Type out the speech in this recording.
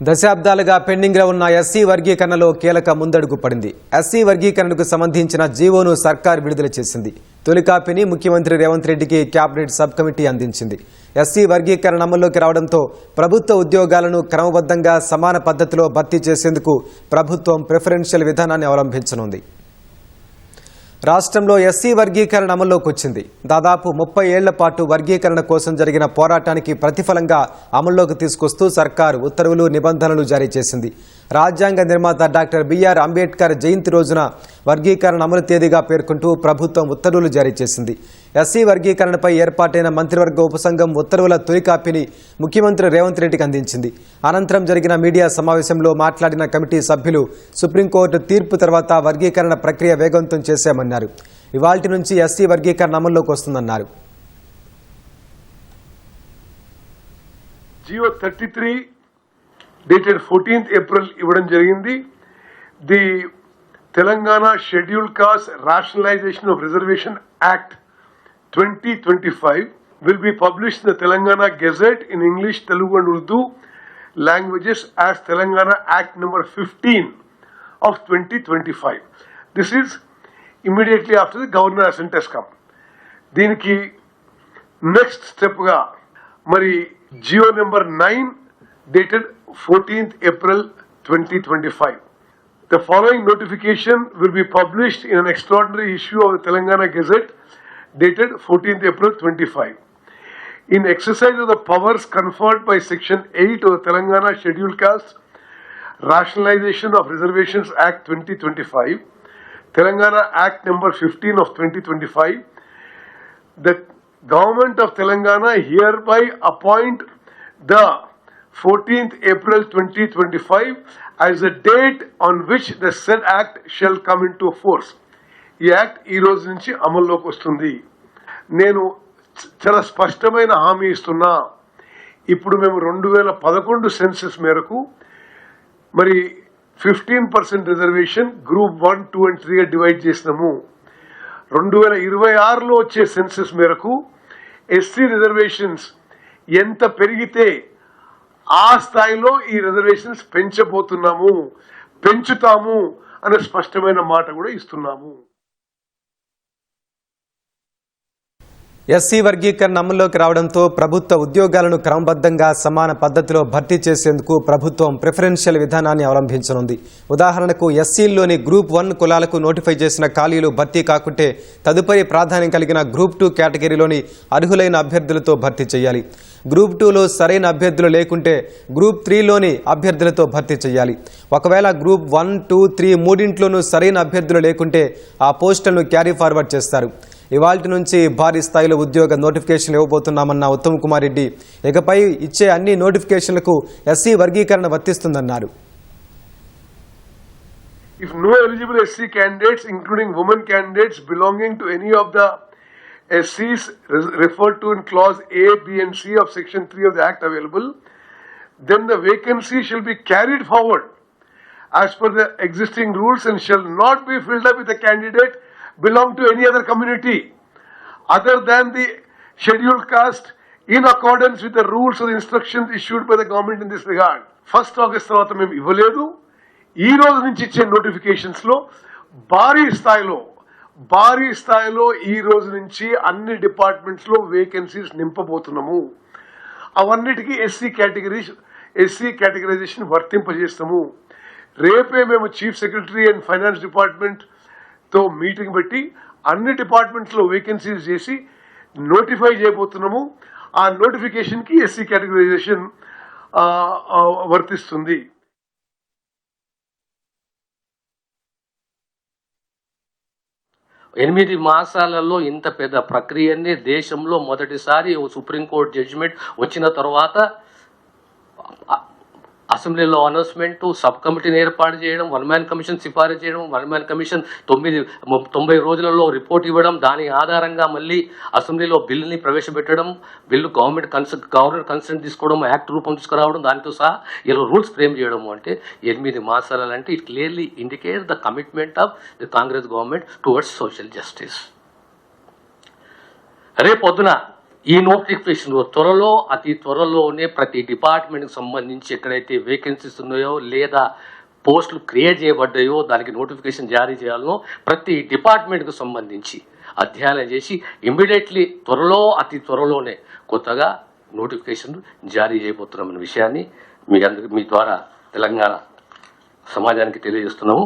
దశాబ్దాలుగా పెండింగ్లో ఉన్న ఎస్సీ వర్గీకరణలో కీలక ముందడుగు పడింది. ఎస్సీ వర్గీకరణకు సంబంధించిన జీవోను సర్కార్ విడుదల చేసింది. తొలి కాపీని ముఖ్యమంత్రి రేవంత్ రెడ్డికి కేబినెట్ సబ్ కమిటీ అందించింది. ఎస్సీ వర్గీకరణ అమల్లోకి రావడంతో ప్రభుత్వ ఉద్యోగాలను క్రమబద్ధంగా సమాన పద్ధతిలో భర్తీ చేసేందుకు ప్రభుత్వం ప్రిఫరెన్షియల్ విధానాన్ని అవలంబించనుంది. రాష్ట్రంలో ఎస్సీ వర్గీకరణ అమల్లోకి వచ్చింది. దాదాపు ముప్పై ఏళ్ళ పాటు వర్గీకరణ కోసం జరిగిన పోరాటానికి ప్రతిఫలంగా అమల్లోకి తీసుకొస్తూ సర్కారు ఉత్తర్వులు నిబంధనలు జారీ చేసింది. రాజ్యాంగ నిర్మాత డాక్టర్ బిఆర్ అంబేద్కర్ జయంతి రోజున వర్గీకరణ అమలు తేదీగా పేర్కొంటూ ప్రభుత్వం ఉత్తర్వులు జారీ చేసింది. ఎస్సీ వర్గీకరణపై ఏర్పాటైన మంత్రివర్గ ఉపసంఘం ఉత్తర్వుల తొలి కాపీని ముఖ్యమంత్రి రేవంత్ రెడ్డికి అందించింది. అనంతరం జరిగిన మీడియా సమావేశంలో మాట్లాడిన కమిటీ సభ్యులు సుప్రీంకోర్టు తీర్పు తర్వాత వర్గీకరణ ప్రక్రియ వేగవంతం చేశామన్నారు. ఇవాల్టి నుంచి ఎస్సీ వర్గీకరణ అమల్లోకి వస్తుందన్నారు. GO thirty three dated fourteenth April ఇవ్వడం జరిగింది. The Telangana schedule caste rationalisation of reservation act twenty twenty five will be publish the Telangana gazette in English Telugu and Urdu languages as Telangana act number fifteen of twenty twenty five. This is immediately after the governor assent he's come దీనికి next step గా మరి GO number nine dated fourteenth April twenty twenty five the following notification will be published in an extraordinary issue of the Telangana gazette dated fourteenth April twenty five in exercise of the powers conferred by Section 8 of the Telangana Scheduled Caste Rationalization of Reservations Act 2025, Telangana Act number 15 of 2025, the government of Telangana hereby appoint the 14th April 2025 as the date on which the said act shall come into force. ఈ act ఈ రోజు నుంచి అమల్లోకి వస్తుంది నేను చ- చాలా స్పష్టమైన హామీ ఇస్తున్నా ఇప్పుడు మేము రెండు వేల పదకొండు సెన్సెస్ మేరకు మరి fifteen percent reservation group one two and three divide చేసినాము. రెండు వేల ఇరవై ఆరులో వచ్చే సెన్సెస్ మేరకు ఎస్సీ రిజర్వేషన్స్ ఎంత పెరిగితే ఆ స్థాయిలో ఈ రిజర్వేషన్స్ పెంచబోతున్నాము పెంచుతాము అనే స్పష్టమైన మాట కూడా ఇస్తున్నాము. ఎస్సీ వర్గీకరణ అమల్లోకి రావడంతో ప్రభుత్వ ఉద్యోగాలను క్రమబద్ధంగా సమాన పద్ధతిలో భర్తీ చేసేందుకు ప్రభుత్వం ప్రిఫరెన్షియల్ విధానాన్ని అవలంబించనుంది. ఉదాహరణకు ఎస్సీల్లోని గ్రూప్ వన్ కులాలకు నోటిఫై చేసిన ఖాళీలు భర్తీ కాకుంటే తదుపరి ప్రాధాన్యం కలిగిన గ్రూప్ టూ కేటగిరీలోని అర్హులైన అభ్యర్థులతో భర్తీ చేయాలి. గ్రూప్ టూలో సరైన అభ్యర్థులు లేకుంటే గ్రూప్ త్రీలోని అభ్యర్థులతో భర్తీ చేయాలి. ఒకవేళ గ్రూప్ వన్ టూ త్రీ మూడింట్లోనూ సరైన అభ్యర్థులు లేకుంటే ఆ పోస్టులను క్యారీ ఫార్వర్డ్ చేస్తారు. ఇవాల్టి నుంచి భారీ స్థాయిలో ఉద్యోగ నోటిఫికేషన్లు ఇవ్వబోతున్నామన్న ఉత్తమ్ కుమార్ రెడ్డి ఇకపై ఇచ్చే అన్ని నోటిఫికేషన్లకు ఎస్సీ వర్గీకరణ వర్తిస్తుందన్నారు If no eligible SC candidates, including women candidates belonging to any of the SCs re- referred to in clause A, B, and C of section 3 of the Act available, then the vacancy shall be carried forward as per the existing rules and shall not be filled up with a candidate belong to any other community other than the scheduled caste in accordance with the rules or instructions issued by the government in this regard. First August తర్వాత మేము ఇవ్వలేదు. ఈ రోజు నుంచి ఇచ్చే నోటిఫికేషన్స్లో భారీ స్థాయిలో భారీ స్థాయిలో ఈ రోజు నుంచి అన్ని డిపార్ట్మెంట్స్లో వేకెన్సీస్ నింపబోతున్నాము. అవన్నిటికీ ఎస్సీ కేటగిరీ ఎస్సీ కేటగరైజేషన్ వర్తింపజేస్తాము. రేపే మేము chief secretary and finance department తో మీటింగ్ పెట్టి అన్ని డిపార్ట్మెంట్స్లో వేకెన్సీస్ చేసి నోటిఫై చేయబోతున్నాము. ఆ నోటిఫికేషన్కి ఎస్సీ కేటగరైజేషన్ వర్తిస్తుంది. ఎనిమిది మాసాలలో ఇంత పెద్ద ప్రక్రియని దేశంలో మొదటిసారి సుప్రీంకోర్టు జడ్జిమెంట్ వచ్చిన తర్వాత అసెంబ్లీలో అనౌన్స్మెంట్ సబ్ కమిటీని ఏర్పాటు చేయడం వన్ మ్యాన్ కమిషన్ సిఫారసు చేయడం వన్ మ్యాన్ కమిషన్ తొమ్మిది తొంభై రోజులలో రిపోర్ట్ ఇవ్వడం దాని ఆధారంగా మళ్ళీ అసెంబ్లీలో బిల్లుని ప్రవేశపెట్టడం బిల్లు గవర్నమెంట్ కన్స గవర్నర్ కన్సెంట్ తీసుకోవడం యాక్ట్ రూపం తీసుకురావడం దానితో సహా ఇలా రూల్స్ ఫ్రేమ్ చేయడం అంటే ఎనిమిది మాసాలు అంటే it clearly indicate the commitment of the Congress government towards social justice. రేపొద్దున ఈ నోటిఫికేషన్ త్వరలో అతి త్వరలోనే ప్రతి డిపార్ట్మెంట్కి సంబంధించి ఎక్కడైతే వేకెన్సీస్ ఉన్నాయో లేదా పోస్టులు క్రియేట్ చేయబడ్డాయో దానికి నోటిఫికేషన్ జారీ చేయాలనో ప్రతి డిపార్ట్మెంట్కు సంబంధించి అధ్యయనం చేసి ఇమ్మీడియట్లీ త్వరలో అతి త్వరలోనే కొత్తగా నోటిఫికేషన్ జారీ చేయబోతున్నామన్న విషయాన్ని మీ అందరి మీ ద్వారా తెలంగాణ సమాజానికి తెలియజేస్తున్నాము.